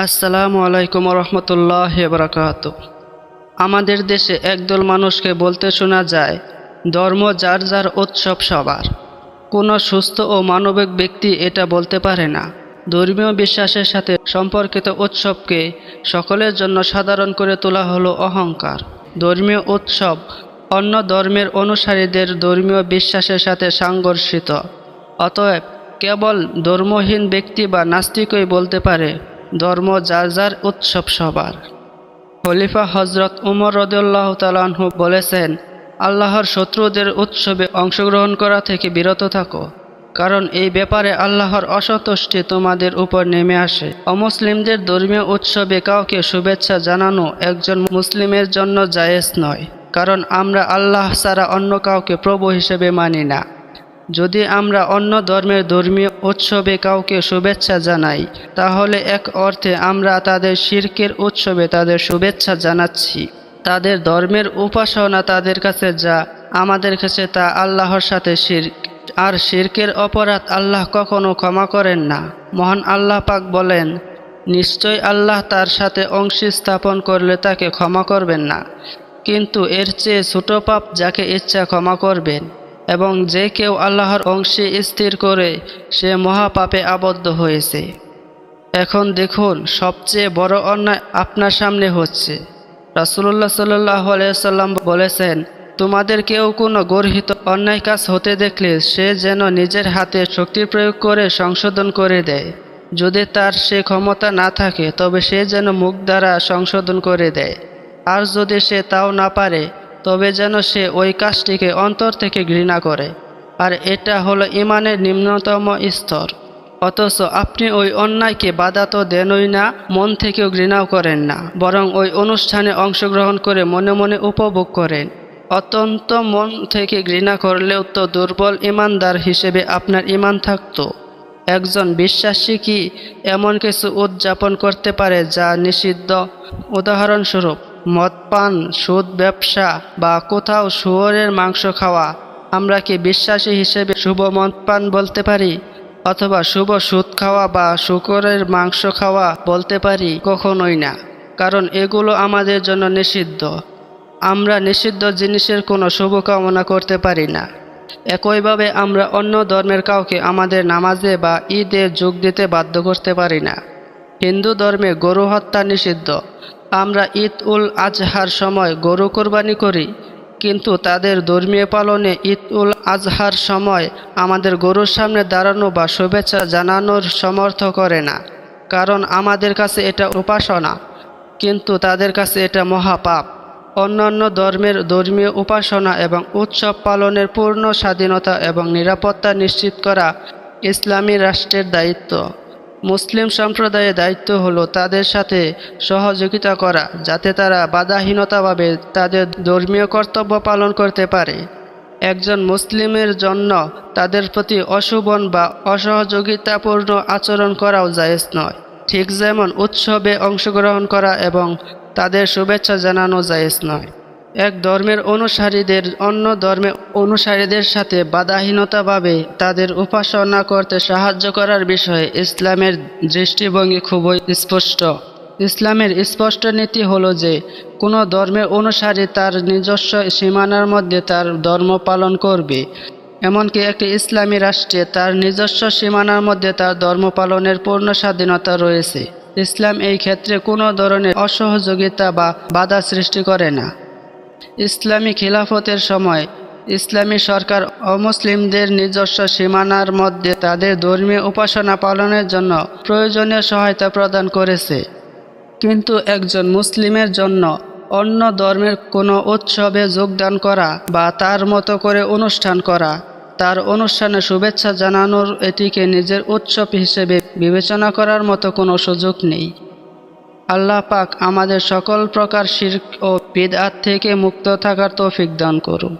আসসালামু আলাইকুম রহমতুল্লাহ বরকাত আমাদের দেশে একদল মানুষকে বলতে শোনা যায়, ধর্ম যার যার উৎসব সবার। কোনো সুস্থ ও মানবিক ব্যক্তি এটা বলতে পারে না। ধর্মীয় বিশ্বাসের সাথে সম্পর্কিত উৎসবকে সকলের জন্য সাধারণ করে তোলা হলো অহংকার। ধর্মীয় উৎসব অন্য ধর্মের অনুসারীদের ধর্মীয় বিশ্বাসের সাথে সাংঘর্ষিত। অতএব কেবল ধর্মহীন ব্যক্তি বা নাস্তিকই বলতে পারে ধর্ম যার যার উৎসব সবার। খলিফা হজরত উমর রদুল্লাহ তালাহু বলেছেন, আল্লাহর শত্রুদের উৎসবে অংশগ্রহণ করা থেকে বিরত থাকো, কারণ এই ব্যাপারে আল্লাহর অসন্তুষ্টি তোমাদের উপর নেমে আসে। অমুসলিমদের ধর্মীয় উৎসবে কাউকে শুভেচ্ছা জানানো একজন মুসলিমের জন্য জায়েজ নয়, কারণ আমরা আল্লাহ ছাড়া অন্য কাউকে প্রভু হিসেবে মানি না। যদি আমরা অন্য ধর্মের ধর্মীয় উৎসবে কাউকে শুভেচ্ছা জানাই, তাহলে এক অর্থে আমরা তাদের শির্কের উৎসবে তাদের শুভেচ্ছা জানাচ্ছি। তাদের ধর্মের উপাসনা তাদের কাছে যা, আমাদের কাছে তা আল্লাহর সাথে শির্ক। আর শির্কের অপরাধ আল্লাহ কখনো ক্ষমা করেন না। মহান আল্লাহ পাক বলেন, নিশ্চয় আল্লাহ তার সাথে অংশী স্থাপন করলে তাকে ক্ষমা করবেন না। কিন্তু এর চেয়ে ছোট পাপ যাকে ইচ্ছা ক্ষমা করবেন। এবং যে কেউ আল্লাহর অংশে স্থির করে, সে মহাপাপে আবদ্ধ হয়েছে। এখন দেখুন, সবচেয়ে বড় অন্যায় আপনার সামনে হচ্ছে। রাসুল্লাহ সাল্লাহ সাল্লাম বলেছেন, তোমাদের কেউ কোনো গর্হিত অন্যায় কাজ হতে দেখলে সে যেন নিজের হাতে শক্তি প্রয়োগ করে সংশোধন করে দেয়। যদি তার সে ক্ষমতা না থাকে, তবে সে যেন মুখ দ্বারা সংশোধন করে দেয়। আর যদি সে তাও না পারে তবে যেন সে ওই কাজটিকে অন্তর থেকে ঘৃণা করে। আর এটা হলো ইমানের নিম্নতম স্তর। অথচ আপনি ওই অন্যায়কে বাধা তো দেনই না, মন থেকেও ঘৃণাও করেন না, বরং ওই অনুষ্ঠানে অংশগ্রহণ করে মনে মনে উপভোগ করেন। অত্যন্ত মন থেকে ঘৃণা করলেও তো দুর্বল ইমানদার হিসেবে আপনার ইমান থাকত। একজন বিশ্বাসী কি এমন কিছু উদযাপন করতে পারে যা নিষিদ্ধ? উদাহরণস্বরূপ মদ পান, সুদ ব্যবসা বা কোথাও শুয়োরের মাংস খাওয়া, আমরা কি বিশ্বাসী হিসেবে শুভ মদপান বলতে পারি? অথবা শুভ সুদ খাওয়া বা শুকরের মাংস খাওয়া বলতে পারি? কখনোই না। কারণ এগুলো আমাদের জন্য নিষিদ্ধ। আমরা নিষিদ্ধ জিনিসের কোনো শুভকামনা করতে পারি না। একইভাবে আমরা অন্য ধর্মের কাউকে আমাদের নামাজে বা ঈদে যোগ দিতে বাধ্য করতে পারি না। হিন্দু ধর্মে গরু হত্যা নিষিদ্ধ। আমরা ঈদ উল আজহার সময় গরু কোরবানি করি, কিন্তু তাদের ধর্মীয় পালনে ঈদ উল আজহার সময় আমাদের গরুর সামনে দাঁড়ানো বা শুভেচ্ছা জানানোর সমর্থ করে না, কারণ আমাদের কাছে এটা উপাসনা, কিন্তু তাদের কাছে এটা মহাপাপ। অন্যান্য ধর্মের ধর্মীয় উপাসনা এবং উৎসব পালনের পূর্ণ স্বাধীনতা এবং নিরাপত্তা নিশ্চিত করা ইসলামী রাষ্ট্রের দায়িত্ব। মুসলিম সম্প্রদায়ের দায়িত্ব হলো তাদের সাথে সহযোগিতা করা, যাতে তারা বাধাহীনতাভাবে তাদের ধর্মীয় কর্তব্য পালন করতে পারে। একজন মুসলিমের জন্য তাদের প্রতি অশুভন বা অসহযোগিতাপূর্ণ আচরণ করাও জায়েজ নয়। ঠিক যেমন উৎসবে অংশগ্রহণ করা এবং তাদের শুভেচ্ছা জানানো জায়েজ নয়। এক ধর্মের অনুসারীদের অন্য ধর্মের অনুসারীদের সাথে বাধাহীনতাভাবে তাদের উপাসনা করতে সাহায্য করার বিষয়ে ইসলামের দৃষ্টিভঙ্গি খুবই স্পষ্ট। ইসলামের স্পষ্ট নীতি হলো যে, কোনো ধর্মের অনুসারী তার নিজস্ব সীমানার মধ্যে তার ধর্ম পালন করবে। এমনকি একটি ইসলামী রাষ্ট্রে তার নিজস্ব সীমানার মধ্যে তার ধর্ম পালনের পূর্ণ স্বাধীনতা রয়েছে। ইসলাম এই ক্ষেত্রে কোনো ধরনের অসহযোগিতা বা বাধা সৃষ্টি করে না। ইসলামী খিলাফতের সময় ইসলামী সরকার অমুসলিমদের নিজস্ব সীমানার মধ্যে তাদের ধর্মীয় উপাসনা পালনের জন্য প্রয়োজনীয় সহায়তা প্রদান করেছে। কিন্তু একজন মুসলিমের জন্য অন্য ধর্মের কোনো উৎসবে যোগদান করা বা তার মতো করে অনুষ্ঠান করা, তার অনুষ্ঠানে শুভেচ্ছা জানানোর এটিকে নিজের উৎসব হিসেবে বিবেচনা করার মতো কোনো সুযোগ নেই। আল্লাহ পাক আমাদের সকল প্রকার শির্ক ও বিদআত থেকে মুক্ত থাকার তৌফিক দান করুন।